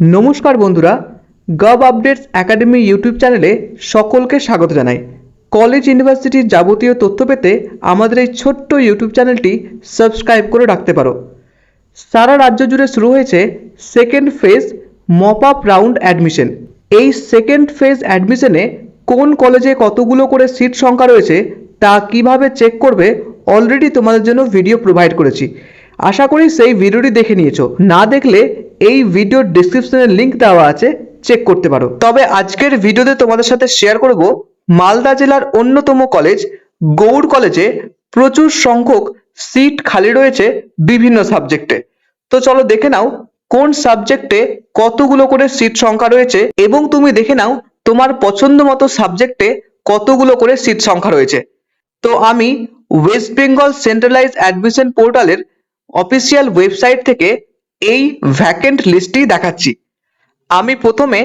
নমস্কার বন্ধুরা gov updates academy YouTube চ্যানেলে সকলকে স্বাগত জানাই। কলেজ ইউনিভার্সিটির যাবতীয় তথ্য পেতে আমাদের এই ছোট্ট ইউটিউব চ্যানেলটি সাবস্ক্রাইব করে রাখতে পারো। সারা রাজ্য জুড়ে শুরু হয়েছে second phase mop up round admission এই সেকেন্ড ফেজ অ্যাডমিশনে কোন কলেজে কতগুলো করে সিট সংখ্যা রয়েছে, তা কীভাবে চেক করবে অলরেডি তোমাদের জন্য ভিডিও প্রোভাইড করেছি। আশা করি সেই ভিডিওটি দেখে নিয়েছো। না দেখলে এই ভিডিওর ডিসক্রিপশনে লিংক দেওয়া আছে চেক করতে পারো। তবে আজকের ভিডিওতে তোমাদের সাথে শেয়ার করব, মালদা জেলার অন্যতম কলেজ গৌড় কলেজে প্রচুর সংখ্যক সিট খালি রয়েছে বিভিন্ন সাবজেক্টে তো চলো দেখে নাও, কোন সাবজেক্টে কতগুলো করে সিট সংখ্যা রয়েছে, এবং তুমি দেখে নাও, তোমার পছন্দ মতো সাবজেক্টে কতগুলো করে সিট সংখ্যা রয়েছে। তো আমি ওয়েস্ট বেঙ্গল সেন্ট্রালাইজ অ্যাডমিশন পোর্টালের অফিসিয়াল ওয়েবসাইট থেকে এই ভ্যাকেন্ট লিস্টটি দেখাচ্ছি। আমি প্রথমে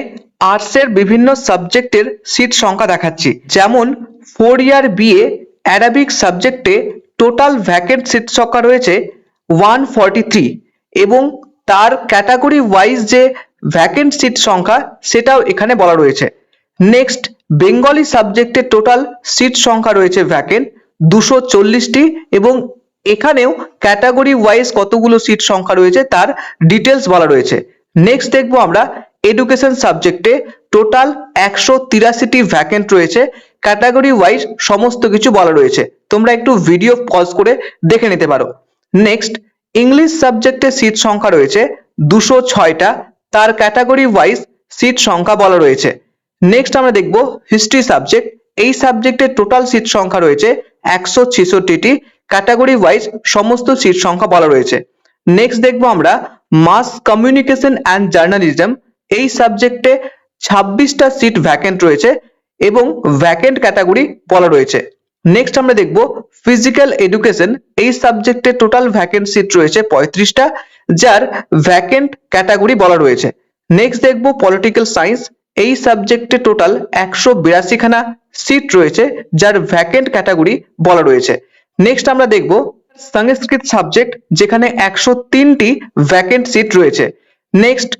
আর্টসের বিভিন্ন সাবজেক্টের সিট সংখ্যা দেখাচ্ছি। যেমন ফোর ইয়ার বিএ অ্যারাবিক সাবজেক্টে টোটাল ভ্যাকেন্ট সিট সংখ্যা রয়েছে ওয়ান ফর্টি থ্রি এবং তার ক্যাটাগরি ওয়াইজ যে ভ্যাকেন্ট সিট সংখ্যা সেটাও এখানে বলা রয়েছে। নেক্সট বেঙ্গলি সাবজেক্টে টোটাল সিট সংখ্যা রয়েছে ভ্যাকেন্ট দুশো চল্লিশটি এবং এখানেও ক্যাটাগরি ওয়াইজ কতগুলো সিট সংখ্যা রয়েছে তার ডিটেলস বলা রয়েছে। নেক্সট দেখব আমরা এডুকেশন সাবজেক্টে টোটাল একশো তিরাশিটি ভ্যাকেন্ট রয়েছে ক্যাটাগরি ওয়াইজ সমস্ত কিছু বলা রয়েছে। তোমরা একটু ভিডিও পজ করে দেখে নিতে পারো। নেক্সট ইংলিশ সাবজেক্টে সিট সংখ্যা রয়েছে দুশো ছয়টা, তার ক্যাটাগরি ওয়াইজ সিট সংখ্যা বলা রয়েছে। নেক্সট আমরা দেখব হিস্ট্রি সাবজেক্ট এই সাবজেক্টে টোটাল সিট সংখ্যা রয়েছে একশো ছেষট্টিটি ক্যাটাগরি ওয়াইজ সমস্ত সিট সংখ্যা বলা রয়েছে। নেক্সট দেখব আমরা মাস কমিউনিকেশন অ্যান্ড জার্নালিজম এই সাবজেক্টে ছাব্বিশটা সিট ভ্যাকেন্ট রয়েছে এবং ভ্যাকেন্ট ক্যাটাগরি বলা রয়েছে। নেক্সট আমরা দেখব ফিজিক্যাল এডুকেশন এই সাবজেক্টে টোটাল ভ্যাকেন্ট সিট রয়েছে পঁয়ত্রিশটা, যার ভ্যাকেন্ট ক্যাটাগরি বলা রয়েছে। নেক্সট দেখব পলিটিক্যাল সায়েন্স এই সাবজেক্টে টোটাল একশো বিরাশিখানা সিট রয়েছে, যার ভ্যাকেন্ট ক্যাটাগরি বলা রয়েছে। নেক্সট আমরা দেখব সংস্কৃত সাবজেক্ট যেখানে একশো তিনটি ভ্যাকেন্ট সিট রয়েছে। নেক্সট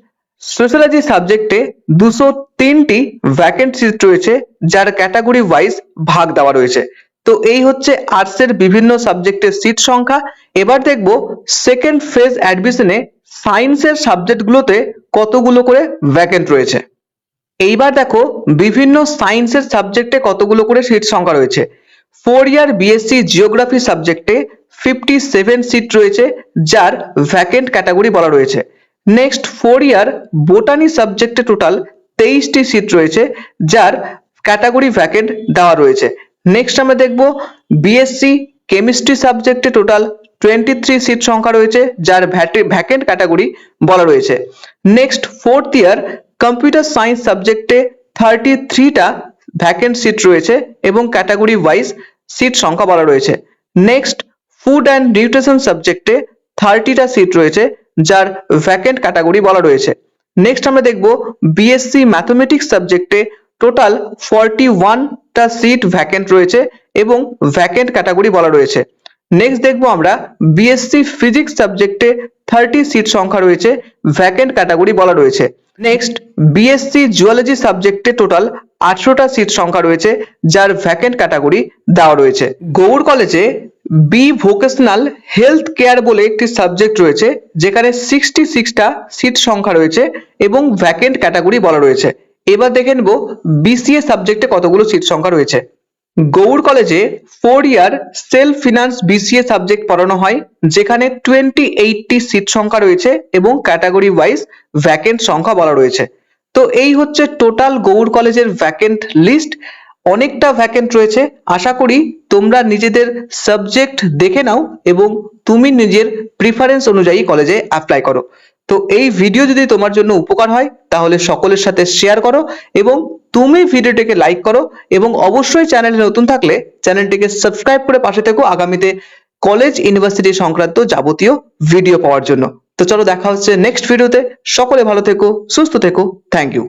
সোশ্যালজি সাবজেক্টে দুশো তিনটি ভ্যাকেন্ট সিট রয়েছে, যার ক্যাটাগরি ওয়াইজ ভাগ দেওয়া রয়েছে। তো এই হচ্ছে আর্টসের বিভিন্ন সাবজেক্টের সিট সংখ্যা। এবার দেখব সেকেন্ড ফেজ অ্যাডমিশনে সায়েন্সের সাবজেক্টগুলোতে কতগুলো করে ভ্যাকেন্ট রয়েছে। এইবার দেখো বিভিন্ন সায়েন্সের সাবজেক্টে কতগুলো করে সিট সংখ্যা রয়েছে। ফোর ইয়ার বিএসসি জিওগ্রাফি সাবজেক্টে ফিফটি সেভেন সিট রয়েছে, যার ভ্যাকেন্ট ক্যাটাগরি বলা রয়েছে। নেক্সট ফোর ইয়ার বোটানি সাবজেক্টে টোটাল তেইশটি সিট রয়েছে, যার ক্যাটাগরি ভ্যাকেন্ট দেওয়া রয়েছে। নেক্সট আমরা দেখব বিএসসি কেমিস্ট্রি সাবজেক্টে টোটাল টোয়েন্টি থ্রি সিট সংখ্যা রয়েছে, যার ভ্যাকেন্ট ক্যাটাগরি বলা রয়েছে। Next fourth year computer science সাবজেক্টে থার্টি থ্রিটা ভ্যাকেন্ট সিট রয়েছে এবং ক্যাটাগরি ওয়াইজ সিট সংখ্যা বলা রয়েছে। নেক্সট ফুড অ্যান্ড নিউট্রিশন সাবজেক্টে থার্টিটা সিট রয়েছে, যার ভ্যাকেন্ট ক্যাটাগরি বলা রয়েছে। নেক্সট আমরা দেখব বিএসসি ম্যাথমেটিক্স সাবজেক্টে টোটাল ফর্টি ওয়ানটা সিট ভ্যাকেন্ট রয়েছে এবং ভ্যাকেন্ট ক্যাটাগরি বলা রয়েছে। নেক্সট দেখব আমরা বিএসসি ফিজিক্স সাবজেক্টে থার্টি সিট সংখ্যা রয়েছে ভ্যাকেন্ট ক্যাটাগরি বলা রয়েছে। নেক্সট বিএসসি জুওলজি সাবজেক্টে টোটাল আটশোটা সিট সংখ্যা রয়েছে, যার ভ্যাকেন্ট ক্যাটাগরি দেওয়া রয়েছে। গৌড় কলেজে বি ভোকেশনাল হেলথ কেয়ার বলে একটি সাবজেক্ট রয়েছে, যেখানে সিক্সটি সিক্সটা সিট সংখ্যা রয়েছে এবং ভ্যাকেন্ট ক্যাটাগরি বলা রয়েছে। এবার দেখে নেব বিসিএ সাবজেক্টে কতগুলো সিট সংখ্যা রয়েছে। গৌড় কলেজে four year self finance BCA subject পড়ানো হয়, যেখানে টোয়েন্টি এইটটি সিট সংখ্যা রয়েছে এবং ক্যাটাগরি ওয়াইজ ভ্যাকেন্ট সংখ্যা বলা রয়েছে। তো এই হচ্ছে টোটাল গৌড় কলেজের ভ্যাকেন্ট লিস্ট অনেকটা ভ্যাকেন্ট রয়েছে। আশা করি তোমরা নিজেদের সাবজেক্ট দেখে নাও এবং তুমি নিজের প্রিফারেন্স অনুযায়ী কলেজে অ্যাপ্লাই করো। তো এই ভিডিও যদি তোমার জন্য উপকার হয়, তাহলে সকলের সাথে শেয়ার করো এবং তুমি ভিডিওটিকে লাইক করো এবং অবশ্যই চ্যানেলে নতুন থাকলে চ্যানেলটিকে সাবস্ক্রাইব করে পাশে থেকো। আগামীতে কলেজ ইউনিভার্সিটি সংক্রান্ত যাবতীয় ভিডিও পাওয়ার জন্য। তো চলো দেখা হচ্ছে নেক্সট ভিডিওতে সকলে ভালো থেকো সুস্থ থেকো। Thank you